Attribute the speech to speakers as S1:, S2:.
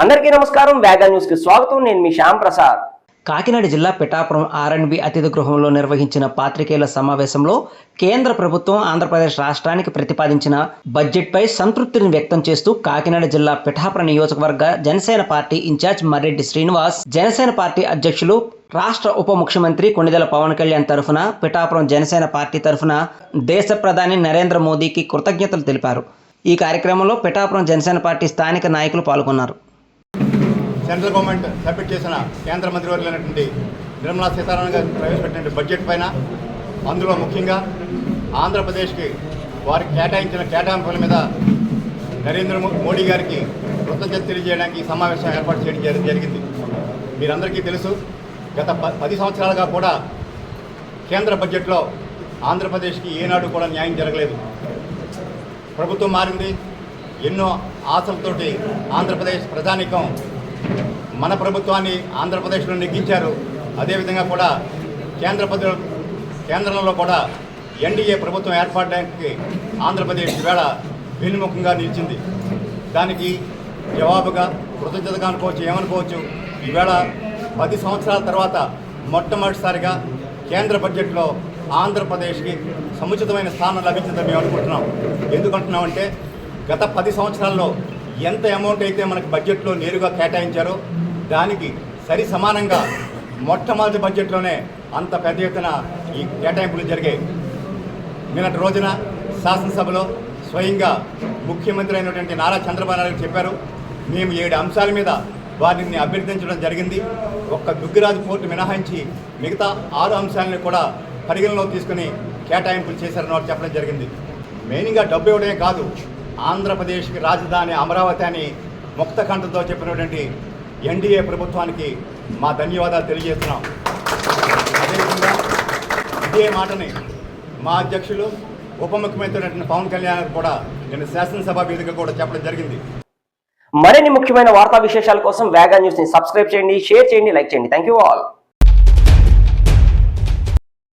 S1: అందరికీ నమస్కారం. వేగా న్యూస్కి స్వాగతం. నేను మీ శ్యామ్ ప్రసాద్.
S2: కాకినాడ జిల్లా పిఠాపురం ఆర్ఎండ్బి అతిథి గృహంలో నిర్వహించిన పాత్రికేయుల సమావేశంలో కేంద్ర ప్రభుత్వం ఆంధ్రప్రదేశ్ రాష్ట్రానికి ప్రతిపాదించిన బడ్జెట్పై సంతృప్తిని వ్యక్తం చేస్తూ కాకినాడ జిల్లా పిఠాపురం నియోజకవర్గ Janasena party incharge Marreddy Srinivas Janasena party అధ్యక్షులు రాష్ట్ర ఉప ముఖ్యమంత్రి కొణిదెల పవన్ కళ్యాణ్ తరఫున పిఠాపురం జనసేన పార్టీ తరఫున దేశ ప్రధాని నరేంద్ర మోదీకి కృతజ్ఞతలు తెలిపారు. ఈ కార్యక్రమంలో పిఠాపురం జనసేన పార్టీ స్థానిక నాయకులు పాల్గొన్నారు.
S3: సెంట్రల్ గవర్నమెంట్ సబ్మిట్ చేసిన కేంద్ర మంత్రివర్యులైనటువంటి నిర్మలా సీతారామన్ గారు ప్రవేశపెట్టిన బడ్జెట్ పైన అందులో ముఖ్యంగా ఆంధ్రప్రదేశ్కి వారికి కేటాయించిన కేటాయింపుల మీద నరేంద్ర మోడీ గారికి కృతజ్ఞత తెలియజేయడానికి ఈ సమావేశం ఏర్పాటు చేయడం జరిగింది. మీరందరికీ తెలుసు గత ప పది సంవత్సరాలుగా కూడా కేంద్ర బడ్జెట్లో ఆంధ్రప్రదేశ్కి ఏనాడు కూడా న్యాయం జరగలేదు. ప్రభుత్వం మారింది ఎన్నో ఆశలతోటి ఆంధ్రప్రదేశ్ ప్రజానీకం మన ప్రభుత్వాన్ని ఆంధ్రప్రదేశ్లో నెగ్గించారు. అదేవిధంగా కూడా కేంద్ర కేంద్రంలో కూడా ఎన్డీఏ ప్రభుత్వం ఏర్పడడానికి ఆంధ్రప్రదేశ్ ఈవేళ వెన్నుముఖంగా నిలిచింది. దానికి జవాబుగా కృతజ్ఞతగా అనుకోవచ్చు ఏమనుకోవచ్చు ఈవేళ పది సంవత్సరాల తర్వాత మొట్టమొదటిసారిగా కేంద్ర బడ్జెట్లో ఆంధ్రప్రదేశ్కి సముచితమైన స్థానం లభించిందని మేము అనుకుంటున్నాం. ఎందుకంటున్నామంటే గత పది సంవత్సరాల్లో ఎంత అమౌంట్ అయితే మనకు బడ్జెట్లో నేరుగా కేటాయించారో దానికి సరి సమానంగా మొట్టమొదటి బడ్జెట్లోనే అంత పెద్ద ఎత్తున ఈ కేటాయింపులు జరిగాయి నిన్నటి రోజున శాసనసభలో స్వయంగా ముఖ్యమంత్రి అయినటువంటి నారా చంద్రబాబు నాయుడు చెప్పారు. మేము ఏడు అంశాల మీద వారిని అభ్యర్థించడం జరిగింది. ఒక్క దుగ్గిరాజు పోర్టు మినహాయించి మిగతా ఆరు అంశాలను కూడా పరిగణలోకి తీసుకుని కేటాయింపులు చేశారని వారు చెప్పడం జరిగింది. మెయిన్గా డబ్బు ఇవ్వడమే కాదు ఆంధ్రప్రదేశ్కి రాజధాని అమరావతి అని ముక్తఖండంతో చెప్పినటువంటి ఎన్డీఏ ప్రభుత్వానికి మా ధన్యవాదాలు తెలియజేస్తున్నాం. అదేవిధంగా ఇదే మాటని మా అధ్యక్షులు ఉప ముఖ్యమంత్రి పవన్ కళ్యాణ్ కూడా నేను శాసనసభ వేదిక కూడా చెప్పడం జరిగింది.
S1: మరిన్ని ముఖ్యమైన వార్తా విశేషాల కోసం వేగా న్యూస్ని సబ్స్క్రైబ్ చేయండి షేర్ చేయండి లైక్ చేయండి. Thank you all